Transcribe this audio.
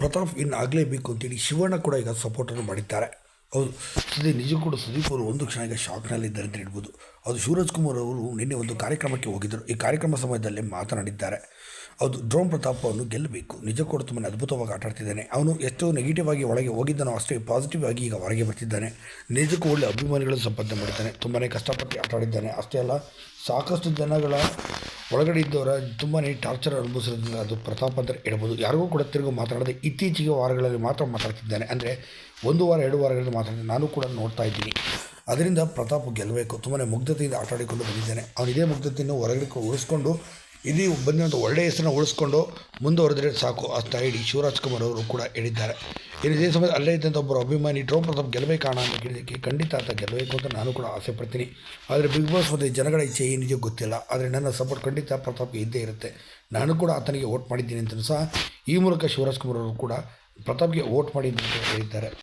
ಪ್ರತಾಪ್ ಇನ್ನು ಆಗಲೇಬೇಕು ಅಂತೇಳಿ ಶಿವಣ್ಣ ಕೂಡ ಈಗ ಸಪೋರ್ಟನ್ನು ಮಾಡಿದ್ದಾರೆ. ಹೌದು ಸದ್ಯ ನಿಜ ಕೂಡ ಸುದೀಪ್ ಅವರು ಒಂದು ಕ್ಷಣ ಈಗ ಶಾಕ್ನಲ್ಲಿದ್ದಾರೆ ಅಂತ ಹೇಳ್ಬೋದು. ಅದು ಸೂರಜ್ ಕುಮಾರ್ ಅವರು ನಿನ್ನೆ ಒಂದು ಕಾರ್ಯಕ್ರಮಕ್ಕೆ ಹೋಗಿದ್ದರು. ಈ ಕಾರ್ಯಕ್ರಮ ಸಮಯದಲ್ಲಿ ಮಾತನಾಡಿದ್ದಾರೆ. ಹೌದು ಡ್ರೋನ್ ಪ್ರತಾಪ್ ಅವನು ಗೆಲ್ಲಬೇಕು. ನಿಜ ಕೂಡ ತುಂಬಾ ಅದ್ಭುತವಾಗಿ ಆಟಾಡ್ತಿದ್ದಾನೆ ಅವನು ಎಷ್ಟು ನೆಗೆಟಿವ್ ಆಗಿ ಒಳಗೆ ಹೋಗಿದ್ದಾನೋ ಅಷ್ಟೇ ಪಾಸಿಟಿವ್ ಆಗಿ ಈಗ ಹೊರಗೆ ಬರ್ತಿದ್ದಾನೆ. ನಿಜಕ್ಕೂ ಒಳ್ಳೆ ಅಭಿಮಾನಿಗಳನ್ನು ಸಂಪಾದನೆ ಮಾಡಿದ್ದಾನೆ. ತುಂಬಾ ಕಷ್ಟಪಟ್ಟು ಆಟಾಡಿದ್ದಾನೆ ಅಷ್ಟೇ ಅಲ್ಲ, ಸಾಕಷ್ಟು ಜನಗಳ ಒಳಗಡೆ ಇದ್ದವರ ತುಂಬಾ ಟಾರ್ಚರ್ ಅನುಭವಿಸಿರೋದ್ರಿಂದ ಅದು ಪ್ರತಾಪ್ ಅಂತ ಹೇಳ್ಬೋದು. ಯಾರಿಗೂ ಕೂಡ ತಿರುಗಿ ಮಾತಾಡದೆ ಇತ್ತೀಚೆಗೆ ವಾರಗಳಲ್ಲಿ ಮಾತ್ರ ಮಾತಾಡ್ತಿದ್ದಾನೆ. ಅಂದರೆ ಒಂದು ವಾರ, ಎರಡು ವಾರಗಳಲ್ಲಿ ಮಾತಾಡಿದ್ರೆ ನಾನು ಕೂಡ ನೋಡ್ತಾ ಇದ್ದೀನಿ. ಅದರಿಂದ ಪ್ರತಾಪ್ ಗೆಲ್ಲಬೇಕು. ತುಂಬಾ ಮುಗ್ಧತೆಯಿಂದ ಆಟಾಡಿಕೊಂಡು ಬಂದಿದ್ದಾನೆ. ಅವನು ಇದೇ ಮುಗ್ಧತೆಯನ್ನು ಹೊರಗಡೆ ಉಳಿಸ್ಕೊಂಡು ಇಡೀ ಬಂದಿರುವಂಥ ಒಳ್ಳೆಯ ಹೆಸರನ್ನು ಉಳಿಸ್ಕೊಂಡು ಮುಂದುವರೆದ್ರೆ ಸಾಕು. ಅಂತ ಹೇಳಿ ಶಿವರಾಜ್ ಕುಮಾರ್ ಅವರು ಕೂಡ ಹೇಳಿದ್ದಾರೆ. ಇನ್ನು ಇದೇ ಸಮಯ ಅಲ್ಲೇ ಇದ್ದಂಥ ಒಬ್ಬರು ಅಭಿಮಾನಿ ಡ್ರೋ ಪ್ರತಾಪ್ ಗೆಲ್ಲಬೇಕಣ ಅಂತ ಕೇಳಿದ್ದಕ್ಕೆ ಖಂಡಿತ ಆತ ಗೆಲ್ಲಬೇಕು ಅಂತ ನಾನು ಕೂಡ ಆಸೆ ಪಡ್ತೀನಿ. ಆದರೆ ಬಿಗ್ ಬಾಸ್ ಮತ್ತು ಜನಗಳ ಇಚ್ಛೆ ಏನಿದೆಯೋ ಗೊತ್ತಿಲ್ಲ. ಆದರೆ ನನ್ನ ಸಪೋರ್ಟ್ ಖಂಡಿತ ಪ್ರತಾಪ್ಗೆ ಇದ್ದೇ ಇರುತ್ತೆ. ನಾನು ಕೂಡ ಆತನಿಗೆ ವೋಟ್ ಮಾಡಿದ್ದೀನಿ ಅಂತಲೂ ಸಹ ಈ ಮೂಲಕ ಶಿವರಾಜ್ಕುಮಾರ್ ಅವರು ಕೂಡ ಪ್ರತಾಪ್ಗೆ ವೋಟ್ ಮಾಡಿ ಅಂತ ಹೇಳಿದ್ದಾರೆ.